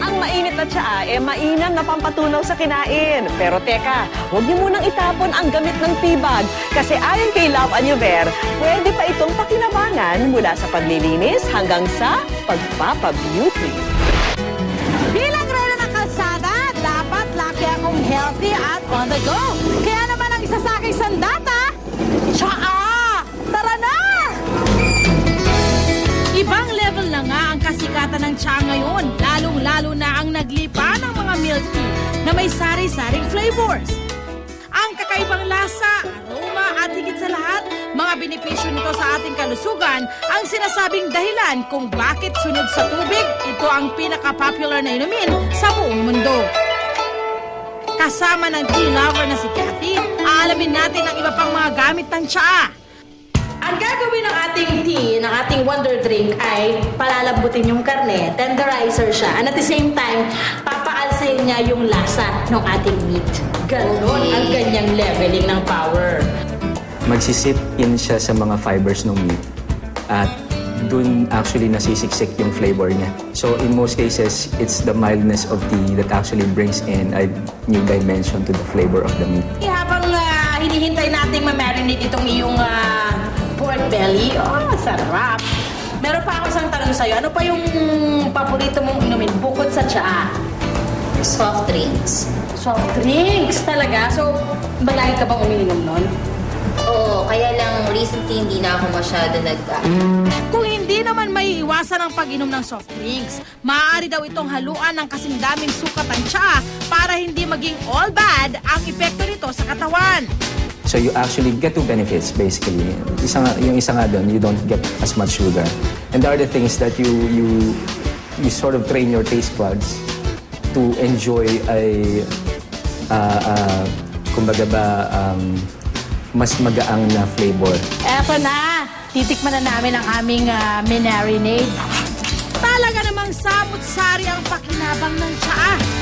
Ang mainit na tsaa, eh mainam na pampatunaw sa kinain. Pero teka, huwag niyo munang itapon ang gamit ng tibag. Kasi ayon kay Love Anyover, pwede pa itong pakinabangan mula sa paglilinis hanggang sa pagpapabeauty. Bilang reyna ng kalsada, dapat laki akong healthy at on the go. Kaya ng tsaa ngayon, lalong-lalo na ang naglipa ng mga milk tea na may sari-saring flavors. Ang kakaibang lasa, aroma at higit sa lahat, mga benepisyo nito sa ating kalusugan ang sinasabing dahilan kung bakit sunod sa tubig, ito ang pinaka-popular na inumin sa buong mundo. Kasama ng tea lover na si Kathy, aalamin natin ang iba pang mga gamit ng tsaa. Ang gagawin ng ating tea, ng ating wonder drink ay palalambutin yung karne, tenderizer siya, and at the same time, papaalsayin niya yung lasa ng ating meat. Ganon ang ganyang leveling ng power. magsisip in siya sa mga fibers ng meat at dun actually nasisiksik yung flavor niya. So in most cases, it's the mildness of tea that actually brings in a new dimension to the flavor of the meat. Habang ah, hinihintay nating ma-marinate itong iyong pork belly, oh, sarap. Meron pa ako isang tanong sa'yo. Ano pa yung paborito mong inumin bukod sa tsaa? Soft drinks. Soft drinks talaga. So, malaki ka bang umiinom nun? Oo, kaya lang recently hindi na ako masyado nag... Kung hindi naman may iwasan ang pag-inom ng soft drinks, maaari daw itong haluan ng kasing daming sukat ang tsaa para hindi maging all bad ang epekto nito sa katawan. So you actually get two benefits basically. Isa nga, yung isa nga doon, you don't get as much sugar. And the other thing is that you you you sort of train your taste buds to enjoy a uh, uh, kumbaga ba um, mas magaang na flavor. Eto na! Titikman na namin ang aming uh, minarinade. Talaga namang samut-sari ang pakinabang ng tsaa.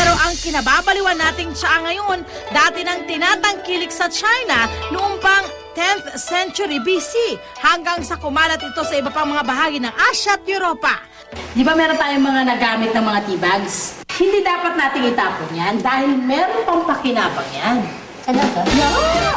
Pero ang kinababaliwan nating tsaa ngayon, dati nang tinatangkilik sa China noong pang 10th century BC hanggang sa kumalat ito sa iba pang mga bahagi ng Asia at Europa. Di ba meron tayong mga nagamit ng mga tea bags? Hindi dapat nating itapon yan dahil meron pang pakinabang yan. Talaga? Yeah!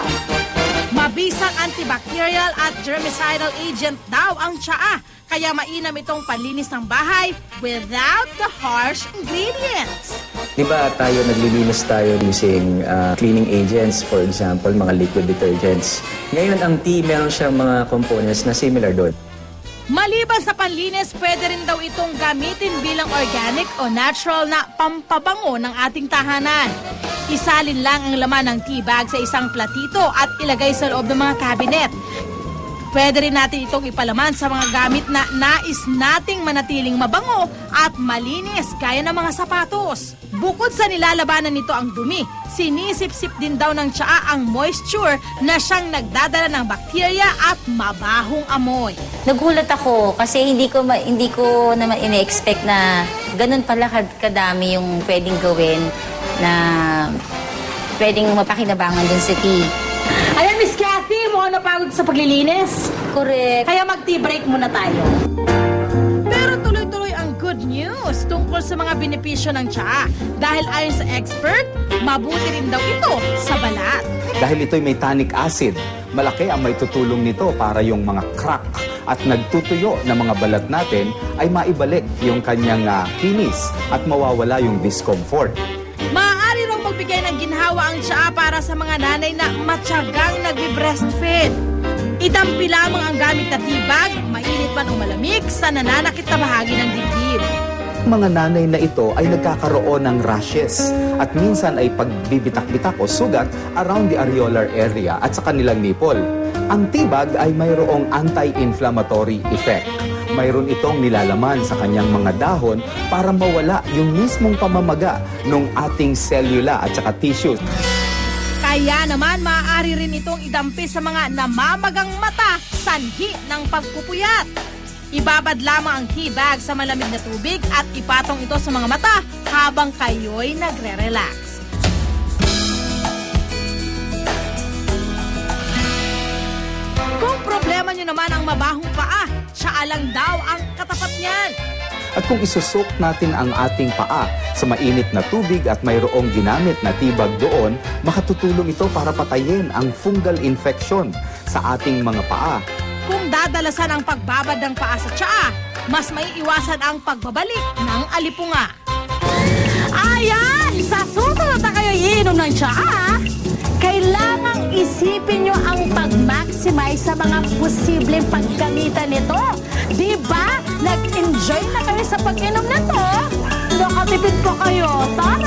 Mabisang antibacterial at germicidal agent daw ang tsaa, kaya mainam itong panlinis ng bahay without the harsh ingredients. Di ba tayo naglilinis tayo using uh, cleaning agents, for example, mga liquid detergents. Ngayon, ang tea, meron siyang mga components na similar doon. Maliban sa panlinis, pwede rin daw itong gamitin bilang organic o natural na pampabango ng ating tahanan. Isalin lang ang laman ng tea bag sa isang platito at ilagay sa loob ng mga cabinet. Pwede rin natin itong ipalaman sa mga gamit na nais nating manatiling mabango at malinis gaya ng mga sapatos. Bukod sa nilalabanan nito ang dumi, sinisip-sip din daw ng tsaa ang moisture na siyang nagdadala ng bakterya at mabahong amoy. Nagulat ako kasi hindi ko ma- hindi ko naman ine-expect na ganun pala kad- kadami yung pwedeng gawin na pwedeng mapakinabangan dun sa tea. Ayan, Miss Kathy, mukhang napagod sa paglilinis. Correct. Kaya mag-tea break muna tayo. Pero tuloy-tuloy ang good news tungkol sa mga benepisyo ng tsaa. Dahil ayon sa expert, mabuti rin daw ito sa balat. Dahil ito'y may tannic acid, malaki ang may tutulong nito para yung mga crack at nagtutuyo na mga balat natin ay maibalik yung kanyang ah, kinis at mawawala yung discomfort. Maaari raw magbigay ng ginhawa ang tsaa para sa mga nanay na matyagang nagbe-breastfeed. Idampi lamang ang gamit na tibag, mainit man o malamig, sa nananakit na bahagi ng dibdib. Mga nanay na ito ay nagkakaroon ng rashes at minsan ay pagbibitak-bitak o sugat around the areolar area at sa kanilang nipple. Ang tibag ay mayroong anti-inflammatory effect. Mayroon itong nilalaman sa kanyang mga dahon para mawala yung mismong pamamaga ng ating selula at saka tissues. Kaya naman maaari rin itong idampi sa mga namamagang mata sanhi ng pagpupuyat. Ibabad lamang ang tea bag sa malamig na tubig at ipatong ito sa mga mata habang kayo'y nagre-relax. Kung problema nyo naman ang mabahong paa, tsaa lang daw ang katapat niyan. At kung isusok natin ang ating paa sa mainit na tubig at mayroong ginamit na tibag doon, makatutulong ito para patayin ang fungal infection sa ating mga paa. Kung dadalasan ang pagbabad ng paa sa tsaa, mas may iwasan ang pagbabalik ng alipunga. Ayan! Sa susunod na kayo iinom ng tsaa, pag-maximize sa mga posibleng paggamitan nito. Di ba? Nag-enjoy na kayo sa pag-inom nito? Nakatipid pa kayo. Lang.